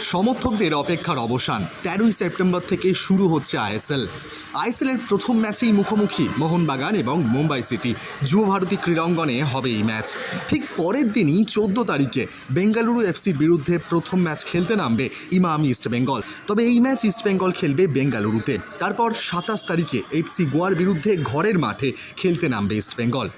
সমর্থকদের অপেক্ষার অবসান। তেরোই সেপ্টেম্বর থেকে শুরু হচ্ছে আইএসএল। আইএসএলের প্রথম ম্যাচেই মুখোমুখি মোহনবাগান এবং মুম্বাই সিটি। যুবভারতী ক্রীড়াঙ্গনে হবে এই ম্যাচ। ঠিক পরের দিনই চোদ্দ তারিখে বেঙ্গালুরু এফসির বিরুদ্ধে প্রথম ম্যাচ খেলতে নামবে ইমাম ইস্ট বেঙ্গল। তবে এই ম্যাচ ইস্ট বেঙ্গল খেলবে বেঙ্গালুরুতে। তারপর সাতাশ তারিখে এফসি গোয়ার বিরুদ্ধে ঘরের মাঠে খেলতে নামবে ইস্ট বেঙ্গল।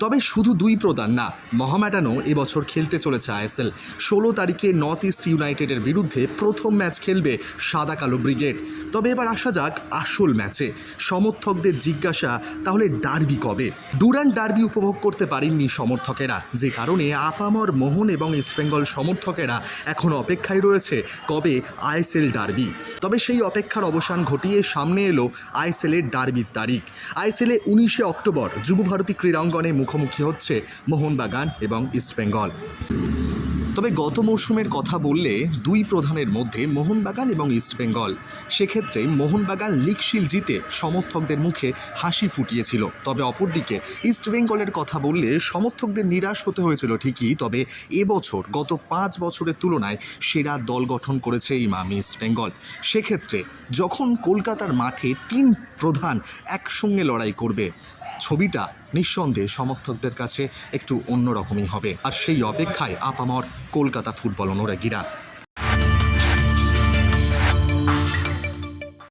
তবে শুধু দুই প্রদান না মহামেডানও এবছর খেলতে চলেছে আইএসএল। ষোলো তারিখে নর্থ ইস্ট ইউনাইটেডের বিরুদ্ধে প্রথম ম্যাচ খেলবে সাদা কালো ব্রিগেড। তবে এবার আসা যাক আসল ম্যাচে। সমর্থকদের জিজ্ঞাসা, তাহলে ডার্বি কবে? ডুরান ডার্বি উপভোগ করতে পারেননি সমর্থকেরা। যে কারণে আপামর মোহন এবং ইস্টবেঙ্গল সমর্থকেরা এখন অপেক্ষায় রয়েছে কবে আইএসএল ডার্বি। তবে সেই অপেক্ষার অবসান ঘটিয়ে সামনে এলো আইএসএলের ডার্বির তারিখ। আইএসএলে উনিশে অক্টোবর যুবভারতী ক্রীড়াঙ্গনে মুখোমুখি হচ্ছে মোহনবাগান এবং ইস্টবেঙ্গল তবে গত মৌসুমের কথা বললে দুই প্রধানের মধ্যে মোহনবাগান এবং ইস্টবেঙ্গল সেক্ষেত্রে মোহনবাগান লিগশিল জিতে সমর্থকদের মুখে হাসি ফুটিয়েছিল। তবে অপরদিকে ইস্টবেঙ্গলের কথা বললে সমর্থকদের নিরাশ হতে হয়েছিল ঠিকই, তবে এবছর গত পাঁচ বছরের তুলনায় সেরা দল গঠন করেছে ইমামি ইস্টবেঙ্গল সেক্ষেত্রে যখন কলকাতার মাঠে তিন প্রধান একসঙ্গে লড়াই করবে ছবিটা নিঃসন্দেহে সমর্থকদের কাছে একটু অন্যরকমই হবে। আর সেই অপেক্ষায় আপামর কলকাতা ফুটবল অনুরাগীরা।